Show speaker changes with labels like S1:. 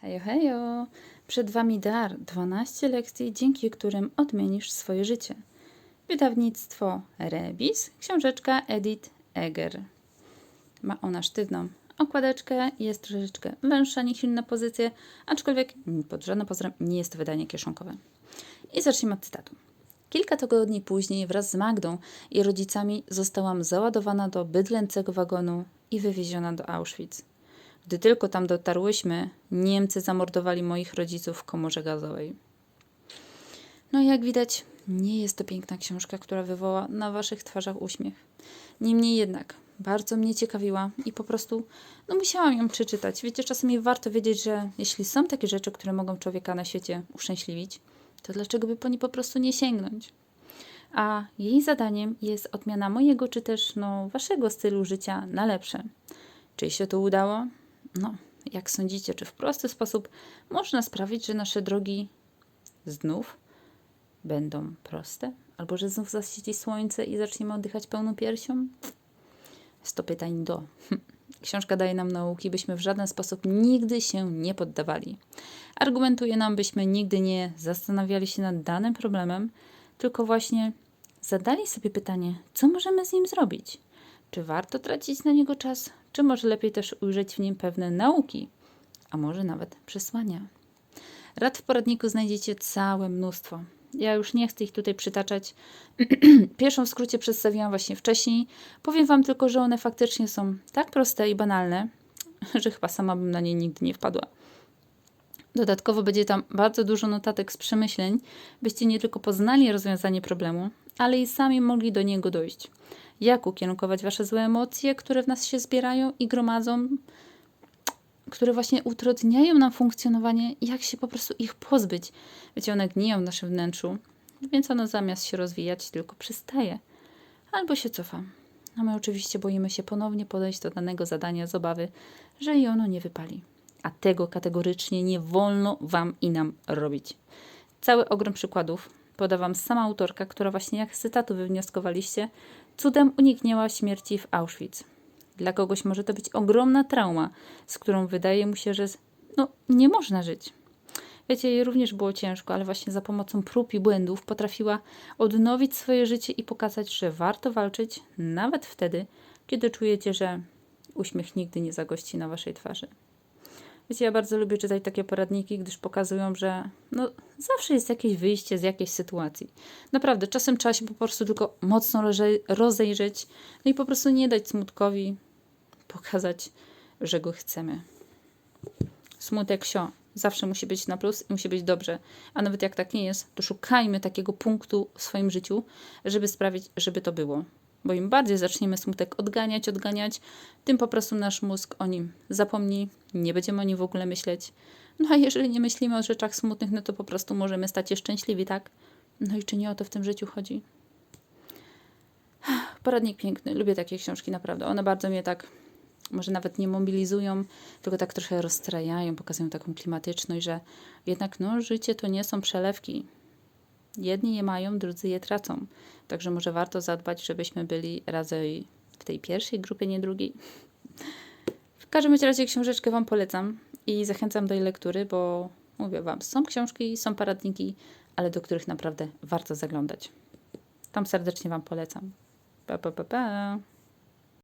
S1: Hejo, hejo! Przed Wami dar 12 lekcji, dzięki którym odmienisz swoje życie. Wydawnictwo Rebis, książeczka Edith Eger. Ma ona sztywną okładeczkę, jest troszeczkę węższa niż inne pozycje, aczkolwiek pod żadnym pozorem nie jest to wydanie kieszonkowe. I zacznijmy od cytatu. Kilka tygodni później wraz z Magdą i rodzicami zostałam załadowana do bydlęcego wagonu i wywieziona do Auschwitz. Gdy tylko tam dotarłyśmy, Niemcy zamordowali moich rodziców w komorze gazowej. No jak widać, nie jest to piękna książka, która wywoła na waszych twarzach uśmiech. Niemniej jednak, bardzo mnie ciekawiła i po prostu, no musiałam ją przeczytać. Wiecie, czasami warto wiedzieć, że jeśli są takie rzeczy, które mogą człowieka na świecie uszczęśliwić, to dlaczego by po nie po prostu nie sięgnąć? A jej zadaniem jest odmiana mojego, czy też no, waszego stylu życia na lepsze. Czy się to udało? No, jak sądzicie, czy w prosty sposób można sprawić, że nasze drogi znów będą proste? Albo że znów zasiedzi słońce i zaczniemy oddychać pełną piersią? 100 pytań do. Książka daje nam nauki, byśmy w żaden sposób nigdy się nie poddawali. Argumentuje nam, byśmy nigdy nie zastanawiali się nad danym problemem, tylko właśnie zadali sobie pytanie, co możemy z nim zrobić? Czy warto tracić na niego czas, czy może lepiej też ujrzeć w nim pewne nauki, a może nawet przesłania? Rad w poradniku znajdziecie całe mnóstwo. Ja już nie chcę ich tutaj przytaczać. Pierwszą w skrócie przedstawiłam właśnie wcześniej. Powiem Wam tylko, że one faktycznie są tak proste i banalne, że chyba sama bym na nie nigdy nie wpadła. Dodatkowo będzie tam bardzo dużo notatek z przemyśleń, byście nie tylko poznali rozwiązanie problemu, ale i sami mogli do niego dojść. Jak ukierunkować Wasze złe emocje, które w nas się zbierają i gromadzą, które właśnie utrudniają nam funkcjonowanie, jak się po prostu ich pozbyć. Wiecie, one gniją w naszym wnętrzu, więc ono zamiast się rozwijać tylko przystaje albo się cofa. A my oczywiście boimy się ponownie podejść do danego zadania z obawy, że i ono nie wypali. A tego kategorycznie nie wolno Wam i nam robić. Cały ogrom przykładów poda Wam sama autorka, która właśnie jak z cytatu wywnioskowaliście, cudem uniknęła śmierci w Auschwitz. Dla kogoś może to być ogromna trauma, z którą wydaje mu się, że no, nie można żyć. Wiecie, jej również było ciężko, ale właśnie za pomocą prób i błędów potrafiła odnowić swoje życie i pokazać, że warto walczyć nawet wtedy, kiedy czujecie, że uśmiech nigdy nie zagości na waszej twarzy. Wiecie, ja bardzo lubię czytać takie poradniki, gdyż pokazują, że no, zawsze jest jakieś wyjście z jakiejś sytuacji. Naprawdę, czasem trzeba się po prostu tylko mocno roze- rozejrzeć, no i po prostu nie dać smutkowi pokazać, że go chcemy. Smutek sio. Zawsze musi być na plus i musi być dobrze. A nawet jak tak nie jest, to szukajmy takiego punktu w swoim życiu, żeby sprawić, żeby to było. Bo im bardziej zaczniemy smutek odganiać, odganiać, tym po prostu nasz mózg o nim zapomni, nie będziemy o nim w ogóle myśleć. No a jeżeli nie myślimy o rzeczach smutnych, no to po prostu możemy stać się szczęśliwi, tak? No i czy nie o to w tym życiu chodzi? Poradnik piękny. Lubię takie książki, naprawdę. One bardzo mnie tak, może nawet nie mobilizują, tylko tak trochę rozstrajają, pokazują taką klimatyczność, że jednak no, życie to nie są przelewki. Jedni je mają, drudzy je tracą. Także może warto zadbać, żebyśmy byli razem w tej pierwszej grupie, nie drugiej. W każdym razie książeczkę Wam polecam i zachęcam do jej lektury, bo mówię Wam, są książki, są paradniki, ale do których naprawdę warto zaglądać. Tam serdecznie Wam polecam. Pa, pa, pa, pa.